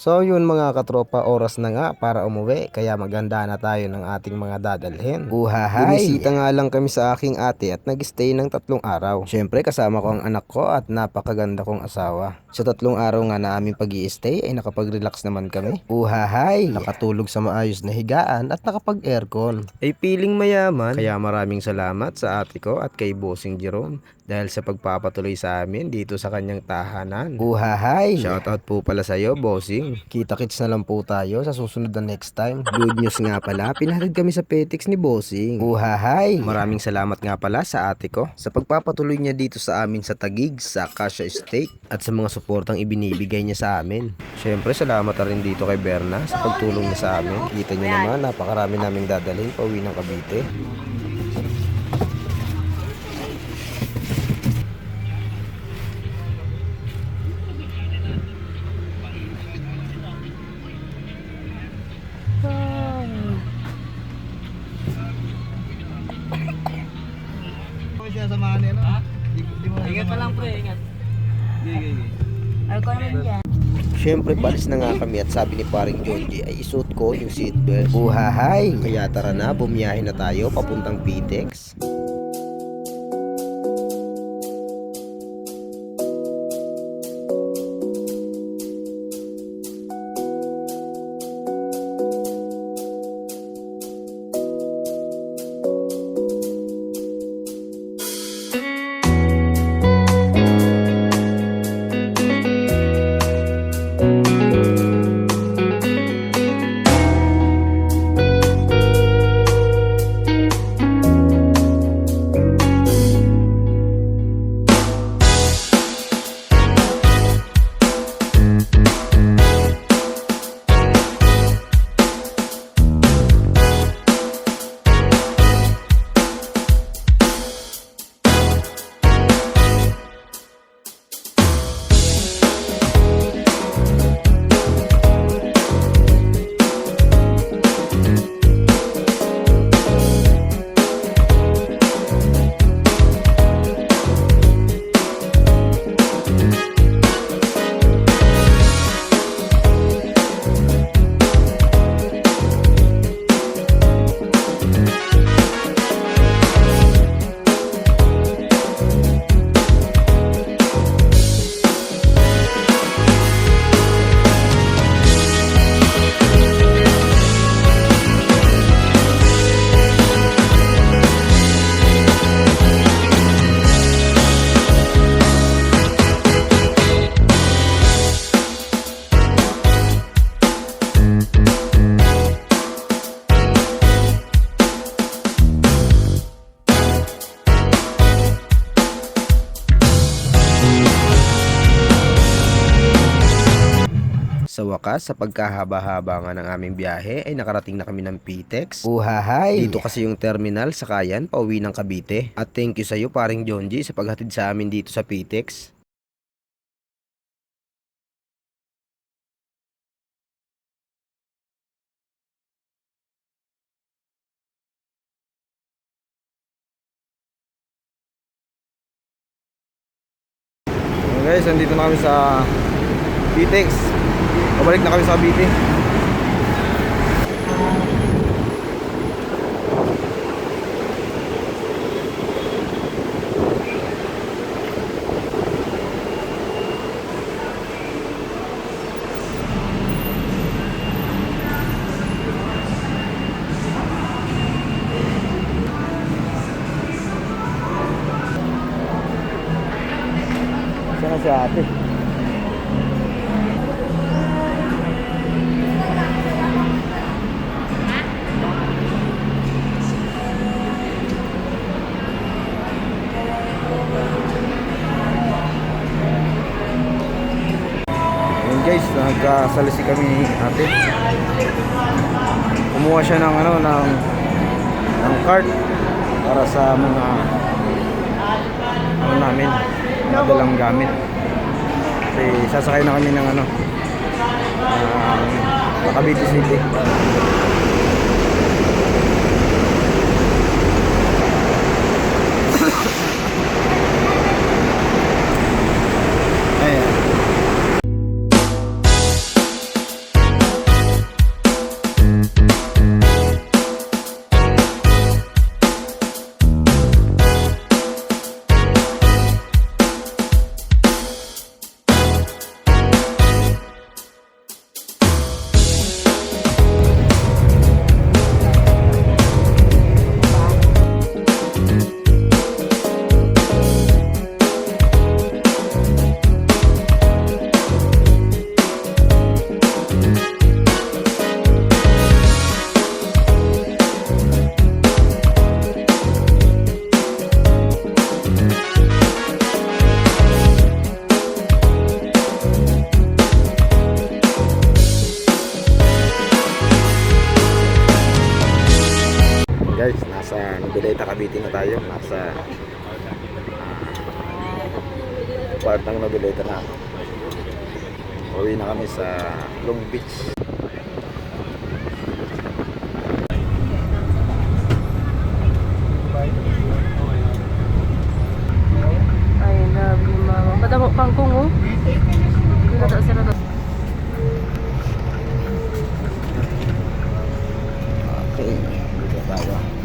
So yun mga katropa, oras na nga para umuwi kaya maganda na tayo ng ating mga dadalhin. Uhahay! Bumisita nga lang kami sa aking ate at nag-stay ng tatlong araw. Siyempre kasama ko ang anak ko at napakaganda kong asawa. Sa tatlong araw nga na aming pag stay ay nakapag-relax naman kami. Uhahay! Nakatulog sa maayos na higaan at nakapag-aircon. Ay piling mayaman. Kaya maraming salamat sa ate ko at kay Bossing Jerome dahil sa pagpapatuloy sa amin dito sa kanyang tahanan. Uhahay! Shoutout po pala sa iyo, Bossing. Kita-kits na lang po tayo sa susunod na next time. Good news nga pala, pinahatid kami sa Petix ni Bossing. Uhahay! Maraming salamat nga pala sa ate ko sa pagpapatuloy niya dito sa amin sa Tagig, sa Acacia Estate at sa mga suportang ibinibigay niya sa amin. Siyempre, salamat na rin dito kay Berna sa pagtulong niya sa amin. Kita niyo naman, napakarami naming dadalhin pauwi ng Cavite. Ko naman? Siyempre, balis na nga kami at sabi ni paring Jonji ay isuot ko yung seatbelt. Uhahay! Kaya tara na, bumiyahin na tayo papuntang Pitex. Sa wakas, sa pagkahaba-haba nga ng aming biyahe ay nakarating na kami ng Pitex. Uhahay! Dito kasi yung terminal sa Kayan, pauwi ng Cavite. At thank you sa iyo paring Jonji sa paghatid sa amin dito sa Pitex. So guys, nandito na kami sa Bitex. Pabalik na kami sa Cavite. Sana si ate. Ayun guys, nagkasalisi kami ni ate. Kumuha siya ng ano ng ng card para sa mga ano namin, madalang gamit. Kasi sasakay na kami ng ano uh, Cavite City. Cavite na tayo. Nasa uh, part ng Nobileta na. Uwi na kami sa Long Beach. Okay, dito tayo.